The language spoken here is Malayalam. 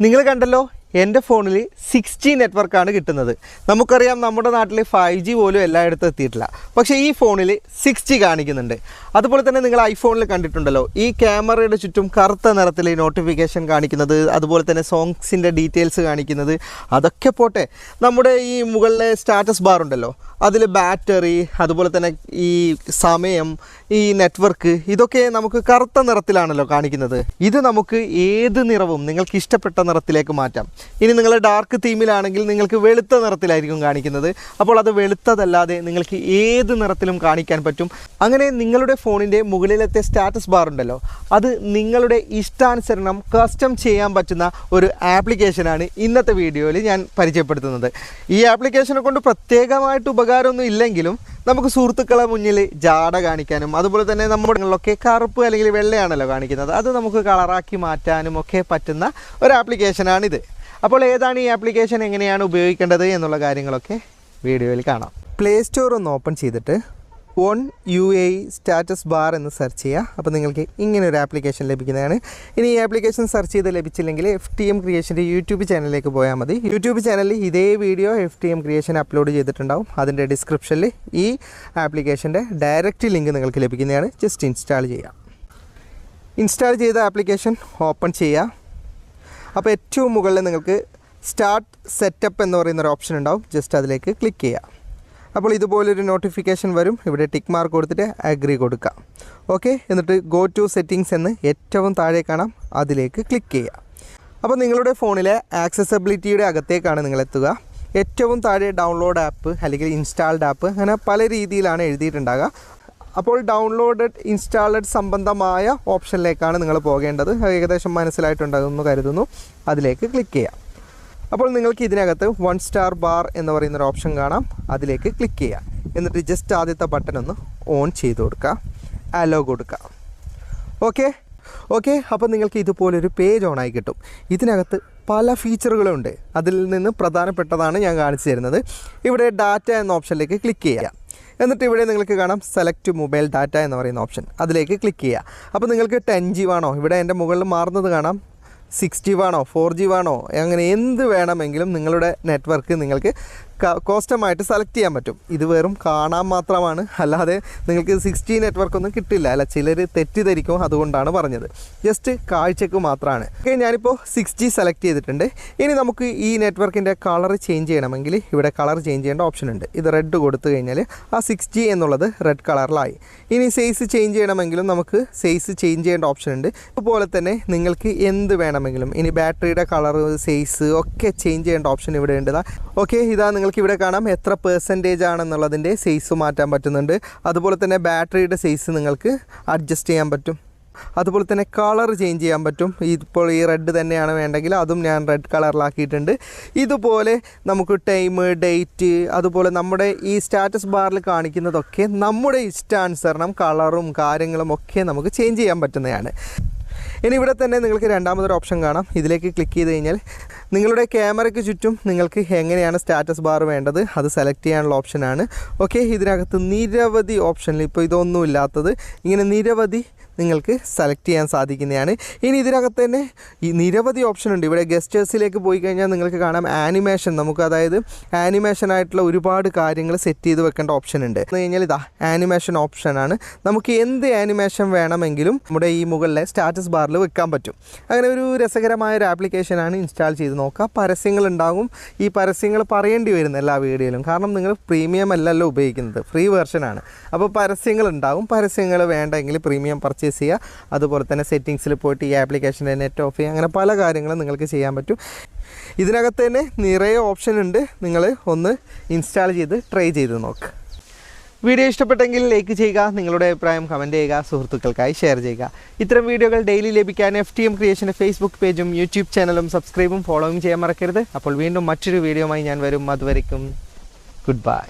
നിങ്ങൾ കണ്ടല്ലോ എന്റെ ഫോണിൽ സിക്സ് ജി നെറ്റ്വർക്കാണ് കിട്ടുന്നത്. നമുക്കറിയാം നമ്മുടെ നാട്ടിൽ ഫൈവ് ജി പോലും എല്ലായിടത്തും എത്തിയിട്ടില്ല. പക്ഷേ ഈ ഫോണിൽ സിക്സ് ജി കാണിക്കുന്നുണ്ട്. അതുപോലെ തന്നെ നിങ്ങൾ ഐഫോണിൽ കണ്ടിട്ടുണ്ടല്ലോ ഈ ക്യാമറയുടെ ചുറ്റും കറുത്ത നിറത്തിൽ നോട്ടിഫിക്കേഷൻ കാണിക്കുന്നത് അതുപോലെ തന്നെ സോങ്സിന്റെ ഡീറ്റെയിൽസ് കാണിക്കുന്നത് അതൊക്കെ പോട്ടെ. നമ്മുടെ ഈ മുകളിലെ സ്റ്റാറ്റസ് ബാർ ഉണ്ടല്ലോ അതിൽ ബാറ്ററി അതുപോലെ തന്നെ ഈ സമയം ഈ നെറ്റ്വർക്ക് ഇതൊക്കെ നമുക്ക് കറുത്ത നിറത്തിലാണല്ലോ കാണിക്കുന്നത്. ഇത് നമുക്ക് ഏത് നിറവും നിങ്ങൾക്ക് ഇഷ്ടപ്പെട്ട നിറത്തിലേക്ക് മാറ്റാം. ഇനി നിങ്ങൾ ഡാർക്ക് തീമിലാണെങ്കിൽ നിങ്ങൾക്ക് വെളുത്ത നിറത്തിലായിരിക്കും കാണിക്കുന്നത്. അപ്പോൾ അത് വെളുത്തതല്ലാതെ നിങ്ങൾക്ക് ഏത് നിറത്തിലും കാണിക്കാൻ പറ്റും. അങ്ങനെ നിങ്ങളുടെ ഫോണിന്റെ മുകളിലത്തെ സ്റ്റാറ്റസ് ബാർ ഉണ്ടല്ലോ അത് നിങ്ങളുടെ ഇഷ്ടാനുസരണം കസ്റ്റം ചെയ്യാൻ പറ്റുന്ന ഒരു ആപ്ലിക്കേഷനാണ് ഇന്നത്തെ വീഡിയോയിൽ ഞാൻ പരിചയപ്പെടുത്തുന്നത്. ഈ ആപ്ലിക്കേഷനെ കൊണ്ട് പ്രത്യേകമായിട്ട് ഉപകാരമൊന്നും ഇല്ലെങ്കിലും നമുക്ക് സുഹൃത്തുക്കളെ മുന്നിൽ ജാട കാണിക്കാനും അതുപോലെ തന്നെ നമ്മുടെ കറുപ്പ് അല്ലെങ്കിൽ വെള്ളയാണല്ലോ കാണിക്കുന്നത്. അത് നമുക്ക് കളറാക്കി മാറ്റാനും ഒക്കെ പറ്റുന്ന ഒരു ആപ്ലിക്കേഷനാണിത്. അപ്പോൾ ഏതാണ് ഈ ആപ്ലിക്കേഷൻ എങ്ങനെയാണ് ഉപയോഗിക്കേണ്ടത് എന്നുള്ള കാര്യങ്ങളൊക്കെ വീഡിയോയിൽ കാണാം. പ്ലേ സ്റ്റോർ ഒന്ന് ഓപ്പൺ ചെയ്തിട്ട് one U A status bar എന്ന് സെർച്ച് ചെയ്യുക അപ്പോൾ നിങ്ങൾക്ക് ഇങ്ങനെ ഒരു ആപ്ലിക്കേഷൻ ലഭിക്കുന്നതാണ്. ഇനി ഈ ആപ്ലിക്കേഷൻ സെർച്ച് ചെയ്ത് ലഭിച്ചില്ലെങ്കിൽ എഫ് ടി എം ക്രിയേഷന്റെ യൂട്യൂബ് ചാനലിലേക്ക് പോയാൽ മതി. യൂട്യൂബ് ചാനലിൽ ഇതേ video F T M creation upload ചെയ്തിട്ടുണ്ടാവും. അതിന്റെ ഡിസ്ക്രിപ്ഷനിൽ ഈ ആപ്ലിക്കേഷന്റെ ഡയറക്റ്റ് ലിങ്ക് നിങ്ങൾക്ക് ലഭിക്കുന്നതാണ്. ജസ്റ്റ് ഇൻസ്റ്റാൾ ചെയ്യുക ഇൻസ്റ്റാൾ ചെയ്ത ആപ്ലിക്കേഷൻ ഓപ്പൺ ചെയ്യുക അപ്പോൾ ഏറ്റവും മുകളിൽ നിങ്ങൾക്ക് സ്റ്റാർട്ട് സെറ്റപ്പ് എന്ന് പറയുന്നൊരു ഓപ്ഷൻ ഉണ്ടാവും. ജസ്റ്റ് അതിലേക്ക് ക്ലിക്ക് ചെയ്യുക അപ്പോൾ ഇതുപോലൊരു നോട്ടിഫിക്കേഷൻ വരും. ഇവിടെ ടിക്ക് മാർക്ക് കൊടുത്തിട്ട് അഗ്രി കൊടുക്കുക ഓക്കെ എന്നിട്ട് ഗോ ടു സെറ്റിങ്സ് എന്ന് ഏറ്റവും താഴെ കാണാം. അതിലേക്ക് ക്ലിക്ക് ചെയ്യുക. അപ്പോൾ നിങ്ങളുടെ ഫോണിലെ ആക്സസബിലിറ്റിയുടെ അകത്തേക്കാണ് നിങ്ങളെത്തുക. ഏറ്റവും താഴെ ഡൗൺലോഡ് ആപ്പ് അല്ലെങ്കിൽ ഇൻസ്റ്റാൾഡ് ആപ്പ് അങ്ങനെ പല രീതിയിലാണ് എഴുതിയിട്ടുണ്ടാകുക അപ്പോൾ ഡൗൺലോഡ് ഇൻസ്റ്റാൾഡ് സംബന്ധമായ ഓപ്ഷനിലേക്കാണ് നിങ്ങൾ പോകേണ്ടത്. ഏകദേശം മനസ്സിലായിട്ടുണ്ടാകുമെന്ന് കരുതുന്നു. അതിലേക്ക് ക്ലിക്ക് ചെയ്യാം അപ്പോൾ നിങ്ങൾക്ക് ഇതിനകത്ത് വൺ സ്റ്റാർ ബാർ എന്ന് പറയുന്ന ഒരു ഓപ്ഷൻ കാണാം. അതിലേക്ക് ക്ലിക്ക് ചെയ്യാം. എന്നിട്ട് ജസ്റ്റ് ആദ്യത്തെ ബട്ടൺ ഒന്ന് ഓൺ ചെയ്ത് കൊടുക്കുക അലോ കൊടുക്കുക ഓക്കെ ഓക്കെ അപ്പോൾ നിങ്ങൾക്ക് ഇതുപോലൊരു പേജ് ഓണായി കിട്ടും. ഇതിനകത്ത് പല ഫീച്ചറുകളുണ്ട് അതിൽ നിന്ന് പ്രധാനപ്പെട്ടതാണ് ഞാൻ കാണിച്ചു തരുന്നത്. ഇവിടെ ഡാറ്റ എന്ന ഓപ്ഷനിലേക്ക് ക്ലിക്ക് ചെയ്യാം. എന്നിട്ട് ഇവിടെ നിങ്ങൾക്ക് കാണാം സെലക്ട് മൊബൈൽ ഡാറ്റ എന്ന് പറയുന്ന ഓപ്ഷൻ അതിലേക്ക് ക്ലിക്ക് ചെയ്യുക അപ്പോൾ നിങ്ങൾക്ക് ടെൻ ജി വേണോ? ഇവിടെ എന്റെ മുകളിൽ മാറുന്നത് കാണാം. സിക്സ് ജി വേണോ ഫോർ ജി വേണോ അങ്ങനെ എന്ത് വേണമെങ്കിലും നിങ്ങളുടെ നെറ്റ്വർക്ക് നിങ്ങൾക്ക് കോസ്റ്റമായിട്ട് സെലക്ട് ചെയ്യാൻ പറ്റും. ഇത് വെറും കാണാൻ മാത്രമാണ്. അല്ലാതെ നിങ്ങൾക്ക് സിക്സ് ജി നെറ്റ്വർക്ക് കിട്ടില്ല. അല്ല ചിലർ തെറ്റിദ്ധരിക്കും അതുകൊണ്ടാണ് പറഞ്ഞത്. ജസ്റ്റ് കാഴ്ചക്ക് മാത്രമാണ്. ഓക്കെ ഞാനിപ്പോൾ സിക്സ് ജി സെലക്ട് ചെയ്തിട്ടുണ്ട്. ഇനി നമുക്ക് ഈ നെറ്റ്വർക്കിന്റെ കളർ ചേഞ്ച് ചെയ്യണമെങ്കിൽ ഇവിടെ കളർ ചേഞ്ച് ചെയ്യേണ്ട ഓപ്ഷൻ ഉണ്ട്. ഇത് റെഡ് കൊടുത്തു കഴിഞ്ഞാൽ ആ സിക്സ് ജി എന്നുള്ളത് റെഡ് കളറിലായി. ഇനി സൈസ് ചേഞ്ച് ചെയ്യണമെങ്കിലും നമുക്ക് സൈസ് ചേഞ്ച് ചെയ്യേണ്ട ഓപ്ഷൻ ഉണ്ട്. അതുപോലെ തന്നെ നിങ്ങൾക്ക് എന്ത് വേണമെങ്കിലും. ഇനി ബാറ്ററിയുടെ കളർ സൈസ് ഒക്കെ ചേഞ്ച് ചെയ്യേണ്ട ഓപ്ഷൻ ഇവിടെ ഉണ്ട് ഓക്കെ ഇതാ നിങ്ങൾക്ക് ഇവിടെ കാണാം എത്ര പെർസെന്റേജ് ആണെന്നുള്ളതിന്റെ സൈസ് മാറ്റാൻ പറ്റുന്നുണ്ട്. അതുപോലെ തന്നെ ബാറ്ററിയുടെ സൈസ് നിങ്ങൾക്ക് അഡ്ജസ്റ്റ് ചെയ്യാൻ പറ്റും. അതുപോലെ തന്നെ കളർ ചേഞ്ച് ചെയ്യാൻ പറ്റും. ഇപ്പോൾ ഈ റെഡ് തന്നെയാണ് വേണ്ടെങ്കിൽ അതും ഞാൻ റെഡ് കളറിലാക്കിയിട്ടുണ്ട് ഇതുപോലെ നമുക്ക് ടൈം ഡേറ്റ് അതുപോലെ നമ്മുടെ ഈ സ്റ്റാറ്റസ് ബാറിൽ കാണിക്കുന്നതൊക്കെ നമ്മുടെ ഇഷ്ടാനുസരണം കളറും കാര്യങ്ങളും ഒക്കെ നമുക്ക് ചേഞ്ച് ചെയ്യാൻ പറ്റുന്നതാണ്. ഇനി ഇവിടെ തന്നെ നിങ്ങൾക്ക് രണ്ടാമതൊരു ഓപ്ഷൻ കാണാം. ഇതിലേക്ക് ക്ലിക്ക് ചെയ്ത് കഴിഞ്ഞാൽ നിങ്ങളുടെ ക്യാമറയ്ക്ക് ചുറ്റും നിങ്ങൾക്ക് എങ്ങനെയാണ് സ്റ്റാറ്റസ് ബാർ വേണ്ടത് അത് സെലക്ട് ചെയ്യാനുള്ള ഓപ്ഷനാണ് ഓക്കെ ഇതിനകത്ത് നിരവധി ഓപ്ഷനിൽ ഇപ്പോൾ ഇതൊന്നും ഇല്ലാത്തത് ഇങ്ങനെ നിരവധി നിങ്ങൾക്ക് സെലക്ട് ചെയ്യാൻ സാധിക്കുന്നതാണ്. ഇനി ഇതിനകത്ത് തന്നെ ഈ നിരവധി ഓപ്ഷൻ ഉണ്ട്. ഇവിടെ ഗസ്റ്റേഴ്സിലേക്ക് പോയി കഴിഞ്ഞാൽ നിങ്ങൾക്ക് കാണാം ആനിമേഷൻ നമുക്ക് അതായത് ആനിമേഷൻ ആയിട്ടുള്ള ഒരുപാട് കാര്യങ്ങൾ സെറ്റ് ചെയ്ത് വെക്കേണ്ട ഓപ്ഷൻ ഉണ്ട്. എന്ന് കഴിഞ്ഞാൽ ഇതാ ആനിമേഷൻ ഓപ്ഷനാണ് നമുക്ക് എന്ത് ആനിമേഷൻ വേണമെങ്കിലും നമ്മുടെ ഈ മുകളിലെ സ്റ്റാറ്റസ് ബാറിൽ വെക്കാൻ പറ്റും. അങ്ങനെ ഒരു രസകരമായ ഒരു ആപ്ലിക്കേഷനാണ് ഇൻസ്റ്റാൾ ചെയ്ത് നോക്കുക. പരസ്യങ്ങൾ ഉണ്ടാകും. ഈ പരസ്യങ്ങൾ പറയേണ്ടി വരുന്ന എല്ലാ വീഡിയോയിലും. കാരണം നിങ്ങൾ പ്രീമിയം അല്ലല്ലോ ഉപയോഗിക്കുന്നത്. ഫ്രീ വെർഷനാണ് അപ്പോൾ പരസ്യങ്ങൾ ഉണ്ടാകും. പരസ്യങ്ങൾ വേണ്ടെങ്കിൽ പ്രീമിയം പർച്ചേസ് ചെയ്യുക. അതുപോലെ തന്നെ സെറ്റിങ്സിൽ പോയിട്ട് ഈ ആപ്ലിക്കേഷന്റെ നെറ്റ് ഓഫ് ചെയ്യുക. അങ്ങനെ പല കാര്യങ്ങളും നിങ്ങൾക്ക് ചെയ്യാൻ പറ്റും. ഇതിനകത്ത് തന്നെ നിറയെ ഓപ്ഷൻ ഉണ്ട്. നിങ്ങൾ ഒന്ന് ഇൻസ്റ്റാൾ ചെയ്ത് ട്രൈ ചെയ്ത് നോക്കുക വീഡിയോ ഇഷ്ടപ്പെട്ടെങ്കിൽ ലൈക്ക് ചെയ്യുക. നിങ്ങളുടെ അഭിപ്രായം കമന്റ് ചെയ്യുക. സുഹൃത്തുക്കൾക്കായി ഷെയർ ചെയ്യുക. ഇത്തരം വീഡിയോകൾ ഡെയിലി ലഭിക്കാൻ എഫ് ടി എം ക്രിയേഷന്റെ ഫേസ്ബുക്ക് പേജും യൂട്യൂബ് ചാനലും സബ്സ്ക്രൈബും ഫോളോയും ചെയ്യാൻ മറക്കരുത്. അപ്പോൾ വീണ്ടും മറ്റൊരു വീഡിയോയുമായി ഞാൻ വരും. അതുവരയ്ക്കും ഗുഡ് ബൈ